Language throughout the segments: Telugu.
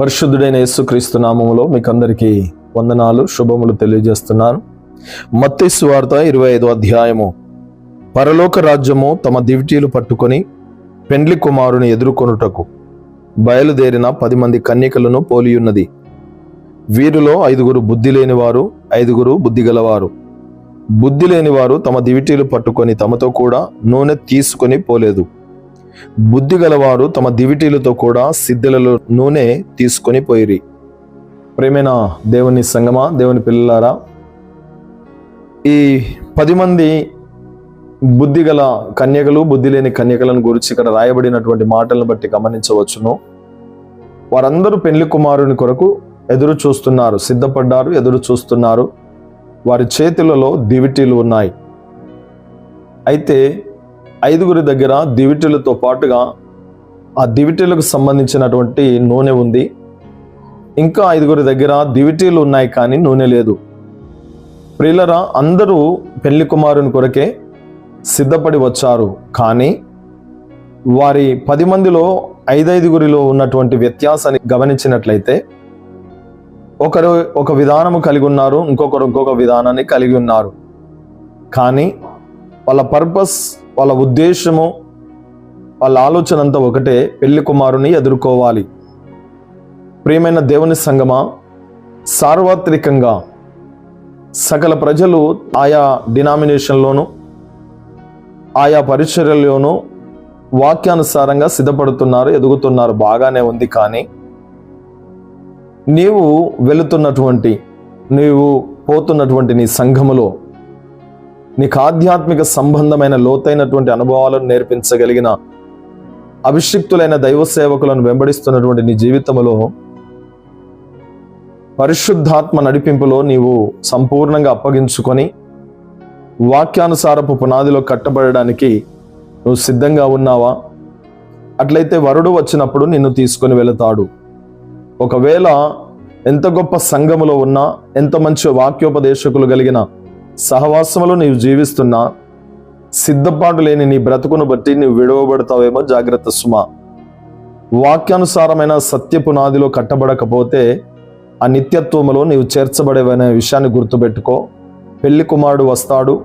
పరిశుద్ధుడైన యేసుక్రీస్తు నామములో మీకు అందరికీ వందనాలు శుభములు తెలియజేస్తున్నాను. మత్తయి వార్త ఇరవై ఐదో అధ్యాయము. పరలోక రాజ్యము తమ దివిటీలు పట్టుకొని పెండ్లి కుమారుని ఎదుర్కొనుటకు బయలుదేరిన పది మంది కన్యకలను పోలియున్నది. వీరిలో ఐదుగురు బుద్ధి లేనివారు ఐదుగురు బుద్ధి గలవారు. బుద్ధి లేనివారు తమ దివిటీలు పట్టుకొని తమతో కూడా నూనె తీసుకొని పోలేదు. బుద్ధి గలవారు తమ దివిటీలతో కూడా సిద్ధలలో నూనె తీసుకొని పోయిరి. ప్రేమైన దేవుని సంగమా? దేవుని పిల్లలారా ఈ పది మంది బుద్ధి గల కన్యకలు బుద్ధి లేని కన్యకలను గురించి ఇక్కడ రాయబడినటువంటి మాటలను బట్టి గమనించవచ్చును. వారందరూ పెళ్ళి కుమారుని కొరకు ఎదురు చూస్తున్నారు సిద్ధపడ్డారు ఎదురు చూస్తున్నారు. వారి చేతులలో దివిటీలు ఉన్నాయి. అయితే ఐదుగురి దగ్గర దివిటీలతో పాటుగా ఆ దివిటీలకు సంబంధించినటువంటి నూనె ఉంది. ఇంకా ఐదుగురి దగ్గర దివిటీలు ఉన్నాయి కానీ నూనె లేదు. ప్రియులరా అందరూ పెళ్ళి కుమారుని కొరకే సిద్ధపడి వచ్చారు. కానీ వారి పది మందిలో ఐదైదుగురిలో ఉన్నటువంటి వ్యత్యాసాన్ని గమనించినట్లయితే ఒకరు ఒక విధానము కలిగి ఉన్నారు ఇంకొకరు ఇంకొక విధానాన్ని కలిగి ఉన్నారు. కానీ వాళ్ళ పర్పస్ వాళ్ళ ఉద్దేశము వాళ్ళ ఆలోచన అంతా ఒకటే పెళ్ళి కుమారుని ఎదుర్కోవాలి. ప్రియమైన దేవుని సంగమా సార్వత్రికంగా సకల ప్రజలు ఆయా డినామినేషన్లోను ఆయా పరిచర్యల్లోనూ వాక్యానుసారంగా సిద్ధపడుతున్నారు ఎదుగుతున్నారు బాగానే ఉంది కానీ నీవు వెళుతున్నటువంటి నీవు పోతున్నటువంటి నీ సంఘములో నీకు ఆధ్యాత్మిక సంబంధమైన లోతైనటువంటి అనుభవాలను నేర్పించగలిగిన అభిషిక్తులైన దైవ సేవకులను వెంబడిస్తున్నటువంటి నీ జీవితంలో పరిశుద్ధాత్మ నడిపింపులో నీవు సంపూర్ణంగా అప్పగించుకొని వాక్యానుసారపు పునాదిలో కట్టబడడానికి నువ్వు సిద్ధంగా ఉన్నావా? అట్లయితే వరుడు వచ్చినప్పుడు నిన్ను తీసుకొని వెళతాడు. ఒకవేళ ఎంత గొప్ప సంఘములో ఉన్నా ఎంత మంచి వాక్యోపదేశకులు కలిగిన సహవాసంలో నీవు జీవిస్తున్నా సిద్ధపాటు లేని నీ బ్రతుకును బట్టి నీవు విడవబడతావేమో జాగ్రత్త సుమ. వాక్యానుసారమైన సత్య పునాదిలో కట్టబడకపోతే ఆ నిత్యత్వములో నీవు చేర్చబడేవనే విషయాన్ని గుర్తుపెట్టుకో. పెళ్ళి కుమారుడు వస్తాడు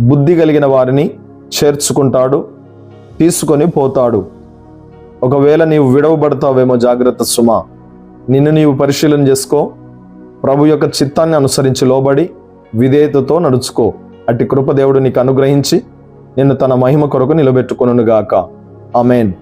బుద్ధి కలిగిన వారిని చేర్చుకుంటాడు తీసుకొని పోతాడు. ఒకవేళ నీవు విడవబడతావేమో జాగ్రత్త సుమ. నిన్ను నీవు పరిశీలన చేసుకో. ప్రభు యొక్క చిత్తాన్ని అనుసరించి లోబడి విధేయతతో నడుచుకో. అట్టి కృపదేవుడు నీకు అనుగ్రహించి నిన్ను తన మహిమ కొరకు నిలబెట్టుకొనుగాక ఆమెన్.